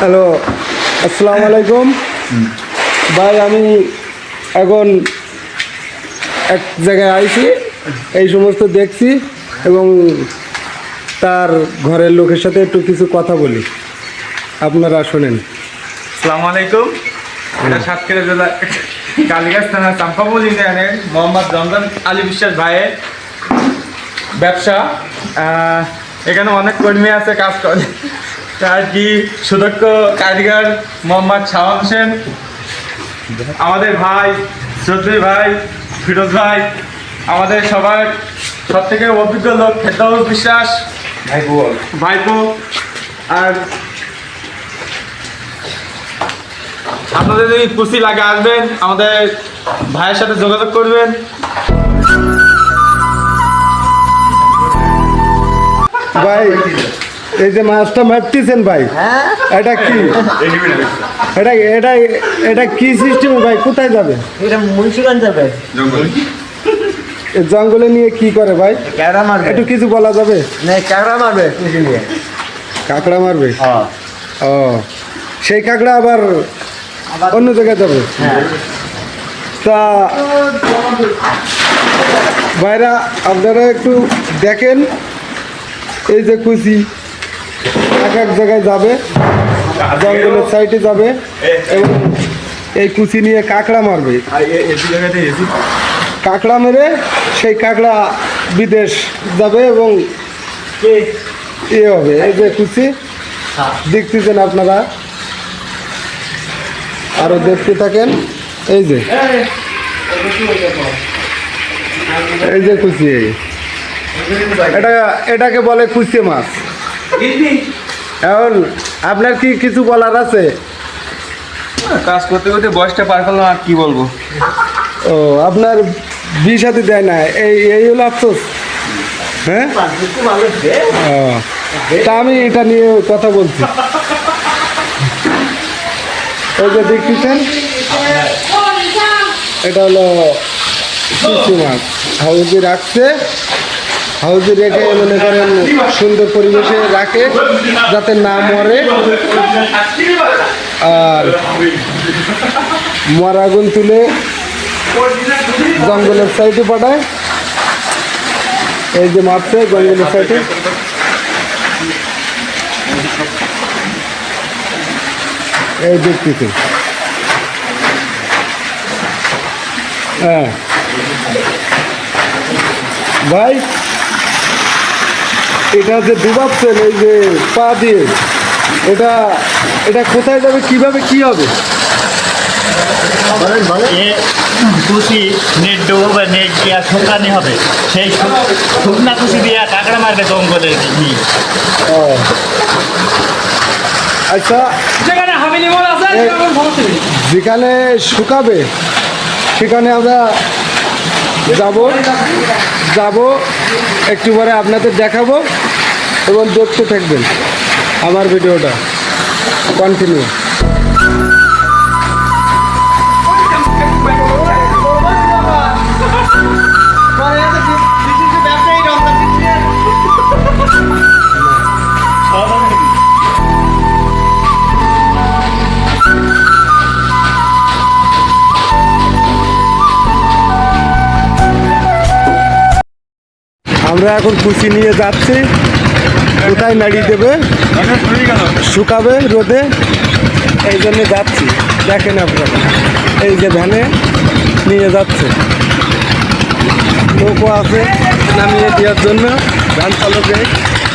Hello, আসসালামু আলাইকুম। ভাই, আমি এখন এক জায়গায় আইছি, এই সমস্ত দেখছি এবং তার ঘরের লোকের সাথে একটু কিছু কথা বলি। আপনারা শোনেন। আসসালামু আলাইকুম। এটা সাতক্ষীরা জেলা কালীগাছ থানা চাম্পাপুর ইউনিয়নের মোহাম্মদ রমজান আলী বিশ্বাস ভাইয়ের ব্যবসা। এখানে অনেক কর্মী আছে, কাজ করে। তার কি সুদক্ষ কারিগর মোহাম্মদ শাহান হোসেন, আমাদের ভাই চৌধুরী ভাই ফিরোজ ভাই, আমাদের সবার সব থেকে অভিজ্ঞ লোক খেদাউল বিশ্বাস, ভাইপো ভাইপো আর আপনাদের যদি খুশি লাগে আসবেন, আমাদের ভাইয়ের সাথে যোগাযোগ করবেন। ভাই এই যে মাছটা মারতেছেন ভাই এটা কি? এটা এটা এটা কি সিস্টেম ভাই কোথায় যাবে? এটা মুন্সিগঞ্জ যাবে। জঙ্গলে। নিয়ে কি করে ভাই? ক্যাড়া মারবে। একটু কিছু বলা যাবে? না ক্যাড়া মারবে কাঁকড়া মারবে? হ্যাঁ ও সেই কাঁকড়া আবার অন্য জায়গায় যাবে? হ্যাঁ। তা ভাইরা আপনারা একটু দেখেন। এই যে কুচি। এক এক জায়গায় যাবে জঙ্গলের সাইডে যাবে এবং এই কুচি নিয়ে কাঁকড়া মারবে। কাঁকড়া মেরে সেই কাঁকড়া বিদেশ যাবে এবং ইয়ে হবে এই যে কুচি। দেখতেছেন আপনারা? আরও দেখতে থাকেন। এই যে। এই যে কুচি। এটা এটাকে বলে কুচি মাছ। এখন আপনার কি কিছু বলার আছে? কাজ করতে করতে বয়সটা পার করলাম আর কি বলব? ও আপনার বিষ হাতে দেয় না এই এই হলো আফসোস। হ্যাঁ? তা আমি এটা নিয়ে কথা বলছি। এই যে দেখতেছেন এটা হলো মাছ। হাউজে রাখছে। হাউজে রেখে মনে করেন সুন্দর পরিবেশে রাখে, যাতে না মরে। আর মরা আগুন তুলে জঙ্গলের সাইডে পাঠায়। এই যে মারছে জঙ্গলের সাইডে এই দেখতেছি। হ্যাঁ। ভাই এটা যে ডুবাচ্ছেন এই যে পা দিয়ে এটা এটা কোথায় যাবে কীভাবে কি হবে? কুচি নেট ডোব বা নেট দিয়া শুকানি হবে। সেই শুকনা কুচি দিয়া কাঁকড়া মারবে জঙ্গলে নিয়ে। ও আচ্ছা। যেখানে হামিলি মল আছে। যেখানে শুকাবে সেখানে আমরা যাব যাব। একটু পরে আপনাদের দেখাবো এবং দেখতে থাকবেন আমার ভিডিওটা। কন্টিনিউ আমরা এখন কুচি নিয়ে যাচ্ছি। কোথায় নাড়িয়ে দেবে? শুকাবে রোদে। এই জন্য যাচ্ছি। দেখেন আপনারা। এই যে ভ্যানে নিয়ে যাচ্ছে। লোকও আছে নামিয়ে দেওয়ার জন্য। ধান চালকে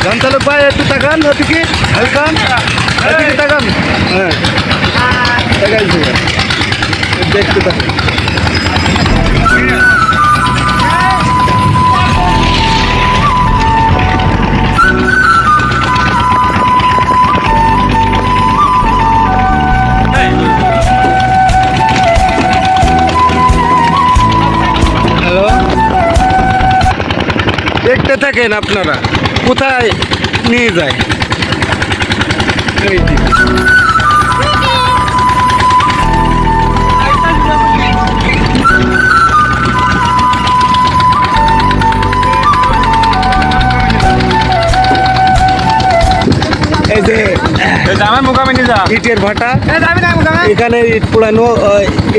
ধান চালক ভাই, একটু তাকান ওদিকে হালকান? ওদিকে তাকান? হ্যাঁ। তাকাইছি দেখতে থাকুন। দেখতে থাকেন আপনারা। কোথায় নিয়ে যায়? এই যে। ইটের ভাটা। এখানে ইট পোড়ানো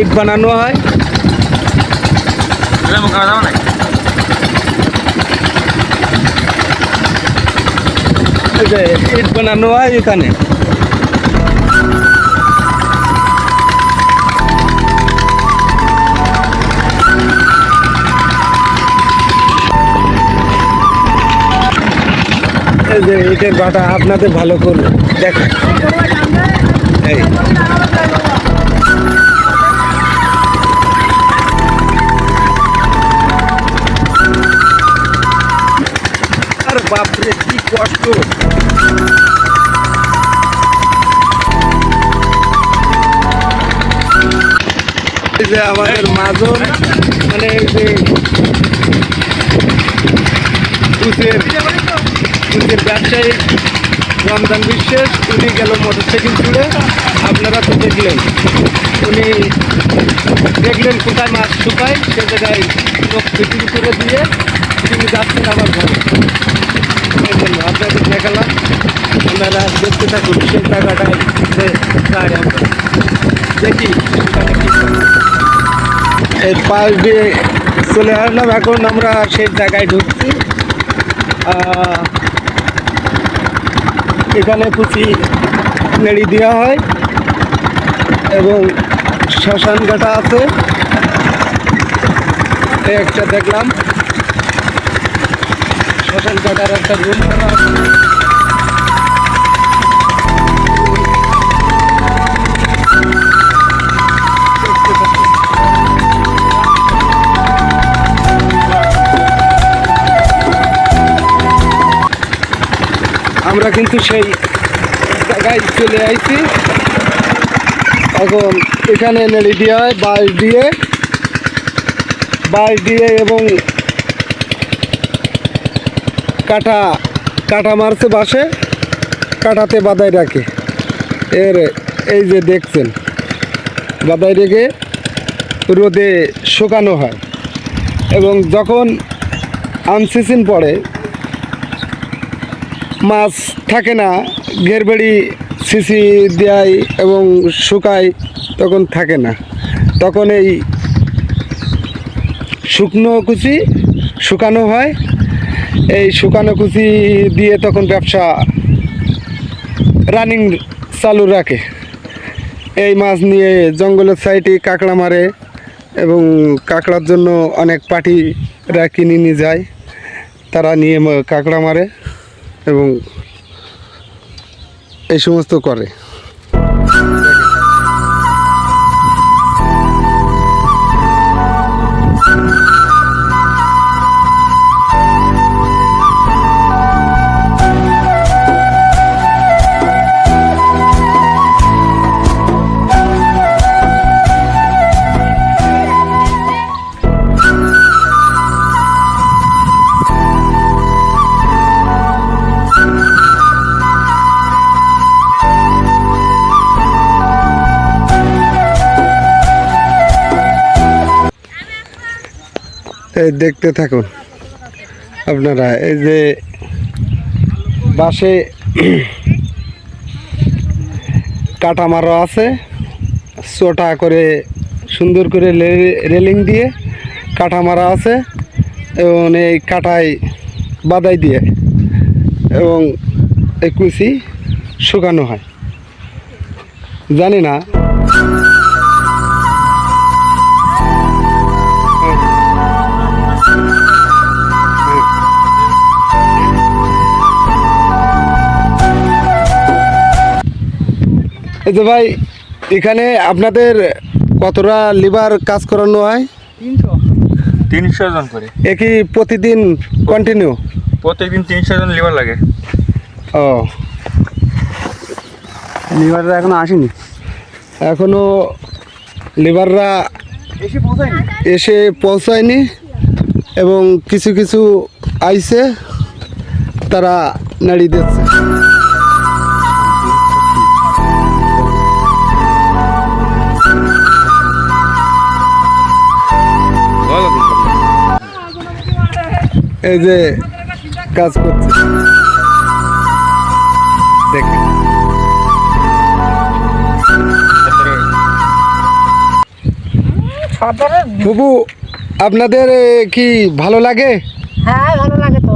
ইট বানানো হয়। মুখামে যাব না এই যে ইট বানানো হয় এখানে। যে ইটের ভাটা আপনাদের ভালো করে দেখেন। এই। আরে বাপরে, কি কষ্ট। যে আমাদের মাজন মানে যে কুচের কুচের ব্যবসায়ী রমজান বিশ্বাস, উনি গেল মোটরসাইকেল ছুড়ে আপনারা তো দেখলেন। উনি দেখলেন কোথায় মাছ শুকায়, সে জায়গায় চোখ ফিটিং দিয়ে তিনি যাচ্ছেন আবার ঘরে। আপনাদের দেখালাম আপনারা দেখতে থাকুন, সেই জায়গাটায় দেখি। এই পাশ দিয়ে চলে আসলাম। এখন আমরা সেই জায়গায় ঢুকছি। এখানে কুচি নেড়ি দেওয়া হয় এবং শ্মশান কাটা আছে। একটা দেখলাম। একটা আমরা কিন্তু সেই জায়গায় চলে আইছি। এখন এখানে নেড়ি হয় বাঁশ দিয়ে বাঁশ দিয়ে এবং কাটা কাটা মারছে বাসে, কাটাতে বাদাই রাখে। এর এই যে দেখছেন বাদাই রেখে রোদে শুকানো হয়। এবং যখন আনসিসিন পড়ে, মাছ থাকে না, ঘেরবেড়ি সিসি দেয় এবং শুকায়, তখন থাকে না। তখন এই শুকনো কুচি শুকানো হয় এই শুকানো কুচি দিয়ে তখন ব্যবসা রানিং চালু রাখে। এই মাছ নিয়ে জঙ্গলের সাইডে কাঁকড়া মারে এবং কাঁকড়ার জন্য অনেক পার্টিরা কিনে নিয়ে যায়। তারা নিয়ে কাঁকড়া মারে এবং এই সমস্ত করে। দেখতে থাকুন। আপনারা, এই যে বাসে কাটা মারা আছে, চোটা করে সুন্দর করে রেলিং দিয়ে কাটা মারা আছে এবং এই কাটায় বাদাই দিয়ে এবং এই কুচি শুকানো হয়। জানি না। এই যে ভাই এখানে আপনাদের কতটা লিভার কাজ করানো হয়? তিনশো। জন করে। এ কি প্রতিদিন কন্টিনিউ প্রতিদিন তিনশো জন লিভার লাগে। ও। লিভাররা এখনও আসেনি? এখনও লিভাররা এসে পৌঁছায়নি? এসে পৌঁছায়নি এবং কিছু কিছু আইছে তারা নাড়ি দিচ্ছে। এই যে কাজ করছে। দেখেন বুবু আপনাদের কি ভালো লাগে? হ্যাঁ ভালো লাগে তো।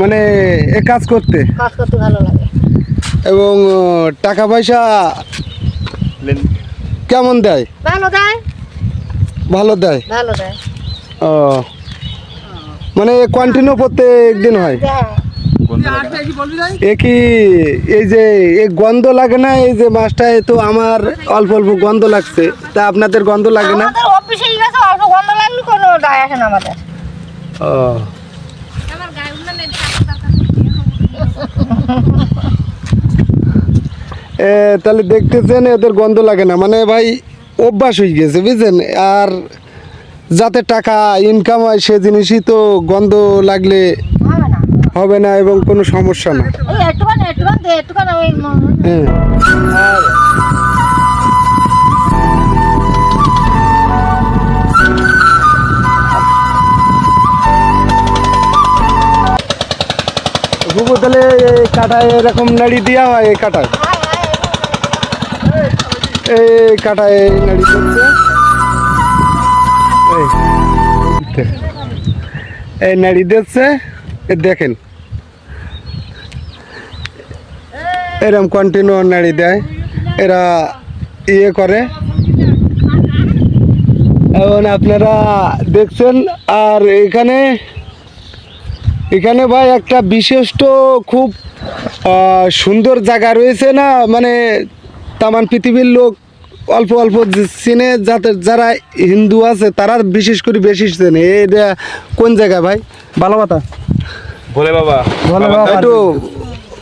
মানে এ কাজ করতে। কাজ করতে ভালো লাগে। এবং টাকা পয়সা কেমন দেয়? ভালো দেয়। ভালো দেয়? ভালো দেয়। ও মানে কন্টিনিউ প্রত্যেক দিন হয়। এ কি এই যে এ গন্ধ লাগে না? এই যে মাছটা তো আমার অল্প অল্প গন্ধ লাগছে। তা আপনাদের গন্ধ লাগে না? অফিসে গেছে অল্প গন্ধ লাগলে কোনো দায় আসে না আমাদের। ও। এ, তাহলে দেখতেছেন এদের গন্ধ লাগে না। মানে ভাই অভ্যাস হয়ে গেছে বুঝছেন? আর যাতে টাকা ইনকাম হয় সে জিনিসই তো গন্ধ লাগলে হবে না এবং কোনো সমস্যা না। হ্যাঁ। তাহলে এই কাটায় এরকম নাড়ি দেওয়া হয় এই কাটায়। এই কাটায় এই নাড়ি করছে দেখ। এই নাড়ি দিচ্ছে দেখেন। এরম কন্টিনিউ নাড়ি দেয়। এরা ইয়ে করে। এখন আপনারা দেখছেন, আর এখানে এখানে ভাই একটা বিশিষ্ট খুব সুন্দর জায়গা রয়েছে না মানে তামান পৃথিবীর লোক অল্প অল্প চিনে যাতে যারা হিন্দু আছে তারা বিশেষ করে বেশি চেনে। এটা কোন জায়গা ভাই? বালাবাতা। ভোলে বাবা। একটু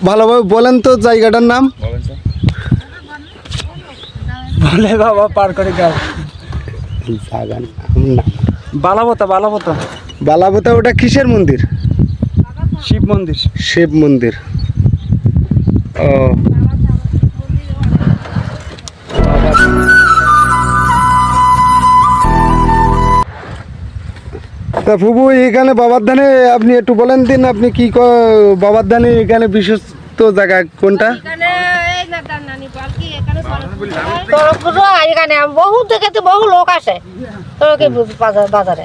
ভালোভাবে বলেন তো জায়গাটার নাম। বলে বাবা পার করে গাও। জায়গার নাম। বালাবতা বালাবতা। বালাবোতা ওটা কিসের মন্দির? শিব মন্দির। শিব মন্দির। ও। তা ফুবু এখানে বাবার ধানে আপনি একটু বলেন দিন আপনি কি বাবার ধানে এখানে বিশ্বস্ত জায়গা কোনটা? এখানে বহু জায়গাতে বহু লোক আসে বাজার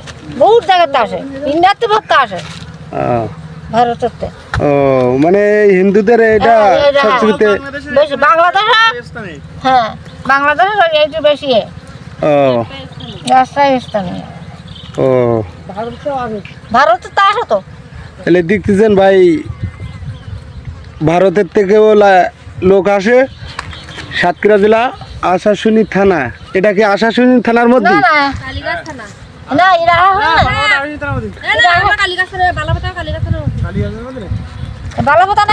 জায়গাতে আসে ইন্ডিয়াতে ভক্ত আসে ও মানে হিন্দুদের এটা হ্যাঁ, এটা- বেশি বাংলাদেশে হ্যাঁ বাংলাদেশে এইটু বেশি ও। রাস্তায় স্থানীয়। ও। ভারতে তা আসে তো। তাহলে দেখতেছেন ভাই ভারতের থেকেও লোক আসে সাতক্ষীরা জেলা আশাশুনি থানা। এটা কি আশাশুনি থানার মধ্যে? না। না এরা আসে না। বালাপতা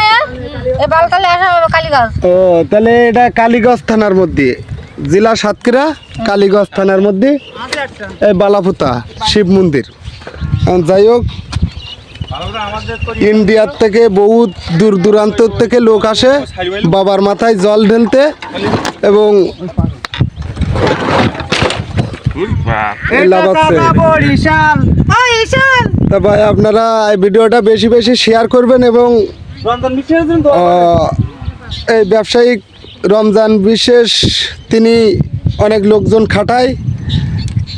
বালতালে কালীগঞ্জ ও তাহলে এটা কালীগঞ্জ থানার মধ্যে। জেলা সাতক্ষীরা কালীগঞ্জ থানার মধ্যে। এই বালাপুতা শিব মন্দির। যাই হোক ইন্ডিয়ার থেকে বহুত দূর দূরান্ত থেকে লোক আসে বাবার মাথায় জল ঢেলতে এবং তা ভাই আপনারা এই ভিডিওটা বেশি বেশি শেয়ার করবেন এবং এই ব্যবসায়িক রমজান বিশেষ তিনি অনেক লোকজন খাটায়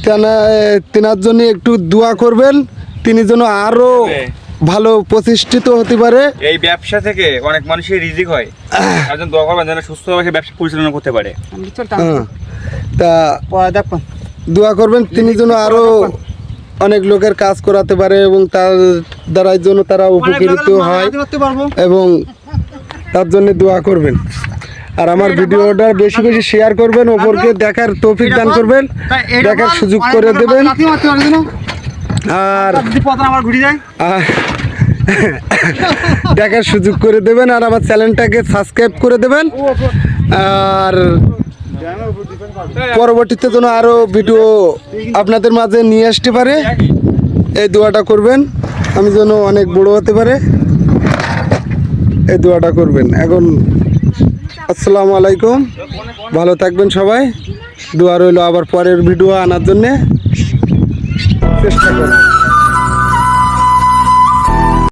তেনা- তেনার জন্য একটু দোয়া করবেন। তিনি যেন আরও ভালো প্রতিষ্ঠিত হতে পারে। এই ব্যবসা থেকে অনেক মানুষের রিজিক হয়। একজন দোয়া করবেন যেন সুস্থভাবে ব্যবসা পরিচালনা করতে পারে। হ্যাঁ। তা দেখো। দোয়া করবেন তিনি যেন আরও অনেক লোকের কাজ করাতে পারে এবং তার দ্বারাই যেন তারা উপকৃত হয় এবং তার জন্য দোয়া করবেন। আর আমার ভিডিওটা বেশি বেশি শেয়ার করবেন ওপরকে দেখার তৌফিক দান করবেন দেখার সুযোগ করে দেবেন। আর আমার ঘুরি যায় দেখার সুযোগ করে দেবেন আর আমার চ্যানেলটাকে সাবস্ক্রাইব করে দেবেন। আর পরবর্তীতে যেন আরও ভিডিও আপনাদের মাঝে নিয়ে আসতে পারে এই দোয়াটা করবেন। আমি যেন অনেক বড় হতে পারে এই দোয়াটা করবেন। এখন আসসালামু আলাইকুম। ভালো থাকবেন সবাই। দোয়া রইল আবার পরের ভিডিও আনার জন্যে। চেষ্টা করবেন